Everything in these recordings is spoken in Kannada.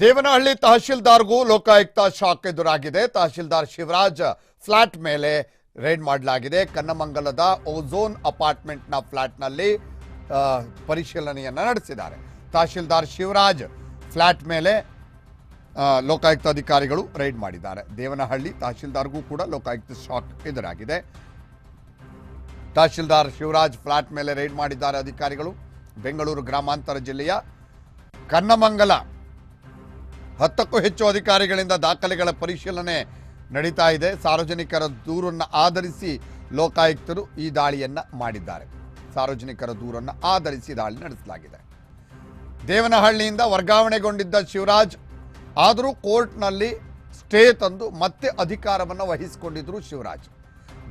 ದೇವನಹಳ್ಳಿ ತಹಶೀಲ್ದಾರ್ಗೂ ಲೋಕಾಯುಕ್ತ ಶಾಕ್ ಎದುರಾಗಿದೆ. ತಹಶೀಲ್ದಾರ್ ಶಿವರಾಜ್ ಫ್ಲಾಟ್ ಮೇಲೆ ರೇಡ್ ಮಾಡಲಾಗಿದೆ. ಕನ್ನಮಂಗಲದ ಓಝೋನ್ ಅಪಾರ್ಟ್ಮೆಂಟ್ನ ಫ್ಲಾಟ್ನಲ್ಲಿ ಪರಿಶೀಲನೆಯನ್ನು ನಡೆಸಿದ್ದಾರೆ. ತಹಶೀಲ್ದಾರ್ ಶಿವರಾಜ್ ಫ್ಲಾಟ್ ಮೇಲೆ ಲೋಕಾಯುಕ್ತ ಅಧಿಕಾರಿಗಳು ರೈಡ್ ಮಾಡಿದ್ದಾರೆ. ದೇವನಹಳ್ಳಿ ತಹಶೀಲ್ದಾರ್ಗೂ ಕೂಡ ಲೋಕಾಯುಕ್ತ ಶಾಕ್ ಎದುರಾಗಿದೆ. ತಹಶೀಲ್ದಾರ್ ಶಿವರಾಜ್ ಫ್ಲಾಟ್ ಮೇಲೆ ರೈಡ್ ಮಾಡಿದ್ದಾರೆ ಅಧಿಕಾರಿಗಳು. ಬೆಂಗಳೂರು ಗ್ರಾಮಾಂತರ ಜಿಲ್ಲೆಯ ಕನ್ನಮಂಗಲ ಹತ್ತಕ್ಕೂ ಹೆಚ್ಚು ಅಧಿಕಾರಿಗಳಿಂದ ದಾಖಲೆಗಳ ಪರಿಶೀಲನೆ ನಡೀತಾ ಇದೆ. ಸಾರ್ವಜನಿಕರ ದೂರನ್ನು ಆಧರಿಸಿ ಲೋಕಾಯುಕ್ತರು ಈ ದಾಳಿಯನ್ನ ಮಾಡಿದ್ದಾರೆ. ಸಾರ್ವಜನಿಕರ ದೂರನ್ನು ಆಧರಿಸಿ ದಾಳಿ ನಡೆಸಲಾಗಿದೆ. ದೇವನಹಳ್ಳಿಯಿಂದ ವರ್ಗಾವಣೆಗೊಂಡಿದ್ದ ಶಿವರಾಜ್, ಆದರೂ ಕೋರ್ಟ್ನಲ್ಲಿ ಸ್ಟೇ ತಂದು ಮತ್ತೆ ಅಧಿಕಾರವನ್ನು ವಹಿಸಿಕೊಂಡಿದ್ರು ಶಿವರಾಜ್.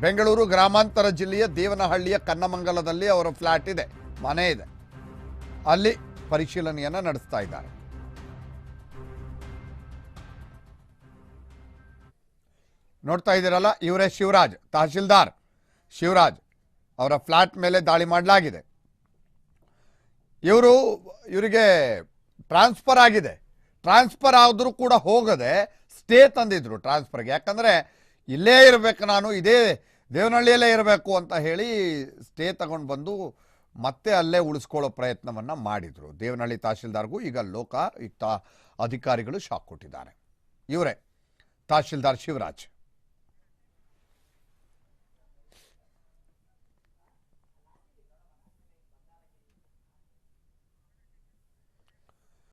ಬೆಂಗಳೂರು ಗ್ರಾಮಾಂತರ ಜಿಲ್ಲೆಯ ದೇವನಹಳ್ಳಿಯ ಕನ್ನಮಂಗಲದಲ್ಲಿ ಅವರ ಫ್ಲಾಟ್ ಇದೆ, ಮನೆ ಇದೆ. ಅಲ್ಲಿ ಪರಿಶೀಲನೆಯನ್ನು ನಡೆಸ್ತಾ ಇದ್ದಾರೆ. ನೋಡ್ತಾ ಇದ್ದೀರಲ್ಲ, ಇವರೇ ಶಿವರಾಜ್, ತಹಶೀಲ್ದಾರ್. ಶಿವರಾಜ್ ಅವರ ಫ್ಲಾಟ್ ಮೇಲೆ ದಾಳಿ ಮಾಡಲಾಗಿದೆ. ಇವರು, ಇವರಿಗೆ ಟ್ರಾನ್ಸ್ಫರ್ ಆಗಿದೆ. ಟ್ರಾನ್ಸ್ಫರ್ ಆದರೂ ಕೂಡ ಹೋಗದೆ ಸ್ಟೇ ತಂದಿದ್ರು ಟ್ರಾನ್ಸ್ಫರ್ಗೆ. ಯಾಕಂದರೆ ಇಲ್ಲೇ ಇರಬೇಕು ನಾನು, ಇದೇ ದೇವನಹಳ್ಳಿಯಲ್ಲೇ ಇರಬೇಕು ಅಂತ ಹೇಳಿ ಸ್ಟೇ ತಗೊಂಡು ಬಂದು ಮತ್ತೆ ಅಲ್ಲೇ ಉಳಿಸ್ಕೊಳ್ಳೋ ಪ್ರಯತ್ನವನ್ನು ಮಾಡಿದರು. ದೇವನಹಳ್ಳಿ ತಹಶೀಲ್ದಾರ್ಗೂ ಈಗ ಲೋಕಾಯುಕ್ತ ಅಧಿಕಾರಿಗಳು ಶಾಕ್ ಕೊಟ್ಟಿದ್ದಾರೆ. ಇವರೇ ತಹಶೀಲ್ದಾರ್ ಶಿವರಾಜ್.